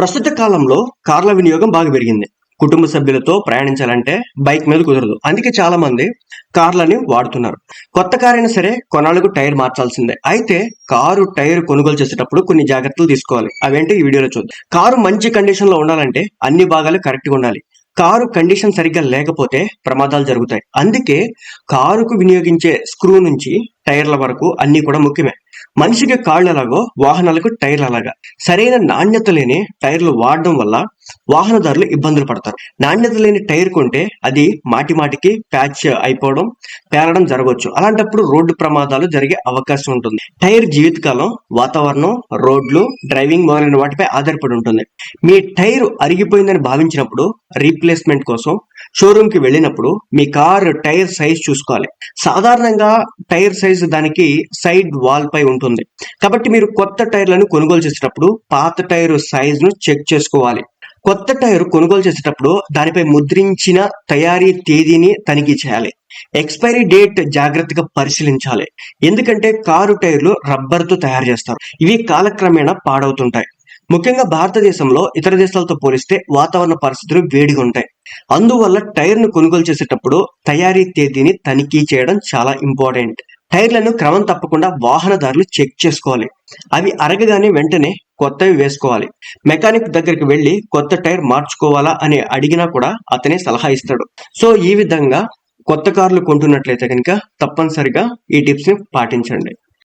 ప్రస్తుత కాలంలో కార్ల వినియోగం బాగా పెరిగింది. కుటుంబ సభ్యులతో ప్రయాణించాలంటే బైక్ మీద కుదరదు. అందుకే చాలా మంది కార్లని వాడుతున్నారు. కొత్త కార్ అయినా సరే కొనాలకు టైర్ మార్చాల్సిందే. అయితే కారు టైర్ కొనుగోలు చేసేటప్పుడు కొన్ని జాగ్రత్తలు తీసుకోవాలి. అవేంటి? ఈ వీడియోలో చూద్దాం. కారు మంచి కండిషన్లో ఉండాలంటే అన్ని భాగాలు కరెక్ట్గా ఉండాలి. కారు కండిషన్ సరిగ్గా లేకపోతే ప్రమాదాలు జరుగుతాయి. అందుకే కారుకు వినియోగించే స్క్రూ నుంచి టైర్ల వరకు అన్ని కూడా ముఖ్యమే. మనిషికి కాళ్ళు ఎలాగో వాహనాలకు టైర్లు అలాగా. సరైన నాణ్యత లేని టైర్లు వాడడం వల్ల వాహనదారులు ఇబ్బందులు పడతారు. నాణ్యత లేని టైర్ కొంటే అది మాటి మాటికి ప్యాచ్ అయిపోవడం పేలడం జరగవచ్చు అలాంటప్పుడు రోడ్డు ప్రమాదాలు జరిగే అవకాశం ఉంటుంది. టైర్ జీవితకాలం వాతావరణం రోడ్లు డ్రైవింగ్ మొదలైన వాటిపై ఆధారపడి ఉంటుంది. మీ టైర్ అరిగిపోయిందని భావించినప్పుడు రీప్లేస్మెంట్ కోసం షోరూమ్కి వెళ్ళినప్పుడు మీ కార్ టైర్ సైజ్ చూసుకోవాలి. సాధారణంగా టైర్ సైజ్ దానికి సైడ్ వాల్ పై ఉంటుంది. కాబట్టి మీరు కొత్త టైర్లను కొనుగోలు చేసేటప్పుడు పాత టైర్ సైజ్ను చెక్ చేసుకోవాలి. కొత్త టైర్ కొనుగోలు చేసేటప్పుడు దానిపై ముద్రించిన తయారీ తేదీని తనిఖీ చేయాలి. ఎక్స్పైరీ డేట్ జాగ్రత్తగా పరిశీలించాలి. ఎందుకంటే కారు టైర్లు రబ్బర్తో తయారు చేస్తారు. ఇవి కాలక్రమేణా పాడవుతుంటాయి. ముఖ్యంగా భారతదేశంలో ఇతర దేశాలతో పోలిస్తే వాతావరణ పరిస్థితులు వేడిగా ఉంటాయి. అందువల్ల టైర్ను కొనుగోలు చేసేటప్పుడు తయారీ తేదీని తనిఖీ చేయడం చాలా ఇంపార్టెంట్. టైర్లను క్రమం తప్పకుండా వాహనదారులు చెక్ చేసుకోవాలి. అవి అరగగానే వెంటనే కొత్తవి వేసుకోవాలి. మెకానిక్ దగ్గరికి వెళ్ళి కొత్త టైర్ మార్చుకోవాలా అని అడిగినా కూడా అతనే సలహా ఇస్తాడు. సో ఈ విధంగా కొత్త కార్లు కొంటున్నట్లయితే కనుక తప్పనిసరిగా ఈ టిప్స్ని పాటించండి.